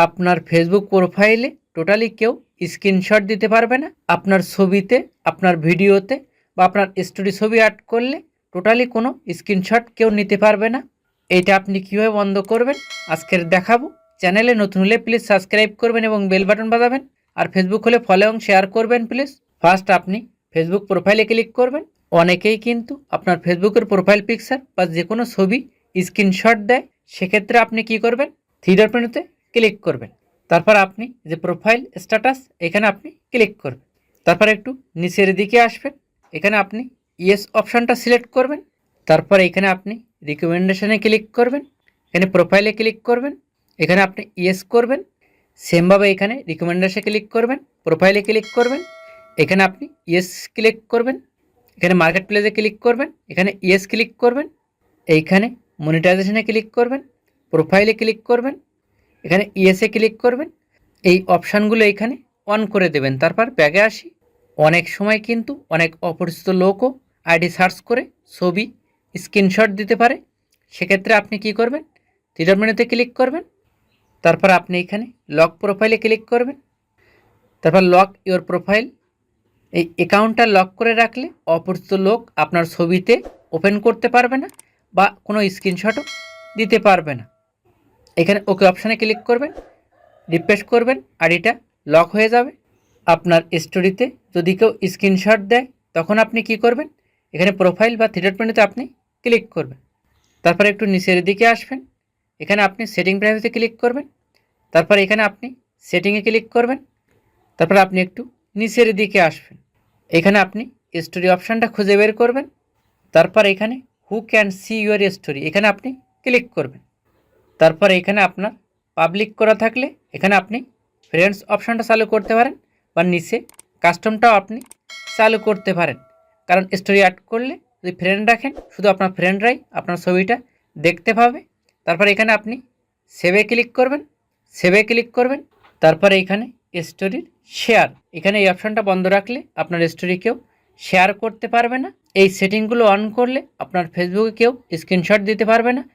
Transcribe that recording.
আপনার ফেসবুক প্রোফাইলে টোটালি কেউ স্ক্রিনশট দিতে পারবে না। আপনার ছবিতে, আপনার ভিডিওতে বা আপনার স্টোরি ছবি অ্যাড করলে টোটালি কোনো স্ক্রিনশট কেউ নিতে পারবে না। এইটা আপনি কীভাবে বন্ধ করবেন? আজকের দেখাবো। চ্যানেলে নতুন হলে প্লিজ সাবস্ক্রাইব করবেন এবং বেল বাটন বাজাবেন। আর ফেসবুক হলে ফলো এবং শেয়ার করবেন প্লিজ ফার্স্ট আপনি ফেসবুক প্রোফাইলে ক্লিক করবেন। অনেকেই কিন্তু আপনার ফেসবুকের প্রোফাইল পিকচার বা যে কোনো ছবি স্ক্রিনশট দেয়। সেক্ষেত্রে আপনি কি করবেন? থ্রি ডট মেনুতে ক্লিক করবেন তারপর আপনি যে প্রোফাইল স্ট্যাটাস এখানে আপনি ক্লিক করবেন তারপর একটু নিচের দিকে আসবেন এখানে আপনি ইয়েস অপশানটা সিলেক্ট করবেন তারপর এখানে আপনি রিকমেন্ডেশনে ক্লিক করবেন এখানে প্রোফাইলে ক্লিক করবেন এখানে আপনি ইয়েস করবেন সেমভাবে এখানে রিকমেন্ডেশনে ক্লিক করবেন প্রোফাইলে ক্লিক করবেন এখানে আপনি ইয়েস ক্লিক করবেন এখানে মার্কেট প্লেসে ক্লিক করবেন এখানে ইয়েস ক্লিক করবেন এইখানে মনিটাইজেশনে ক্লিক করবেন প্রোফাইলে ক্লিক করবেন এখানে ইয়েসে ক্লিক করবেন। এই অপশানগুলো এখানে অন করে দেবেন। তারপর ব্যাগে আসি। অনেক সময় কিন্তু অনেক অপরিচিত লোকও আইডি সার্চ করে ছবি স্ক্রিনশট দিতে পারে। সেক্ষেত্রে আপনি কি করবেন? মেনুতে ক্লিক করবেন। তারপর আপনি এখানে লক প্রোফাইলে ক্লিক করবেন। তারপর লক ইওর প্রোফাইল এই অ্যাকাউন্টটা লক করে রাখলে অপরিচিত লোক আপনার ছবিতে ওপেন করতে পারবে না বা কোনো স্ক্রিনশটও দিতে পারবে না। এখানে ওকে অপশানে ক্লিক করবেন, রিফ্রেশ করবেন আর এটা লক হয়ে যাবে। আপনার স্টোরিতে যদি কেউ স্ক্রিনশট দেয়, তখন আপনি কি করবেন? এখানে প্রোফাইল বা ডট মেনুতে আপনি ক্লিক করবেন। তারপর একটু নিচের দিকে আসবেন। এখানে আপনি সেটিং প্রাইভেসি ক্লিক করবেন। তারপর এখানে আপনি সেটিংয়ে ক্লিক করবেন। তারপর আপনি একটু নিচের দিকে আসবেন। এখানে আপনি স্টোরি অপশানটা খুঁজে বের করবেন। তারপর এখানে who can see your story এখানে আপনি ক্লিক করবেন। তারপর এখানে আপনার পাবলিক করা থাকলে এখানে আপনি ফ্রেন্ডস অপশানটা চালু করতে পারেন বা নিচে কাস্টমটাও আপনি চালু করতে পারেন। কারণ স্টোরি অ্যাড করলে যদি ফ্রেন্ড রাখেন, শুধু আপনার ফ্রেন্ডরাই আপনার ছবিটা দেখতে পাবে। তারপর এখানে আপনি সেভে ক্লিক করবেন সেভে ক্লিক করবেন, তারপর এখানে স্টোরির শেয়ার এখানে এই অপশানটা বন্ধ রাখলে আপনার স্টোরি কেউ শেয়ার করতে পারবে না। এই সেটিংগুলো অন করলে আপনার ফেসবুকে কেউ স্ক্রিনশট দিতে পারবে না।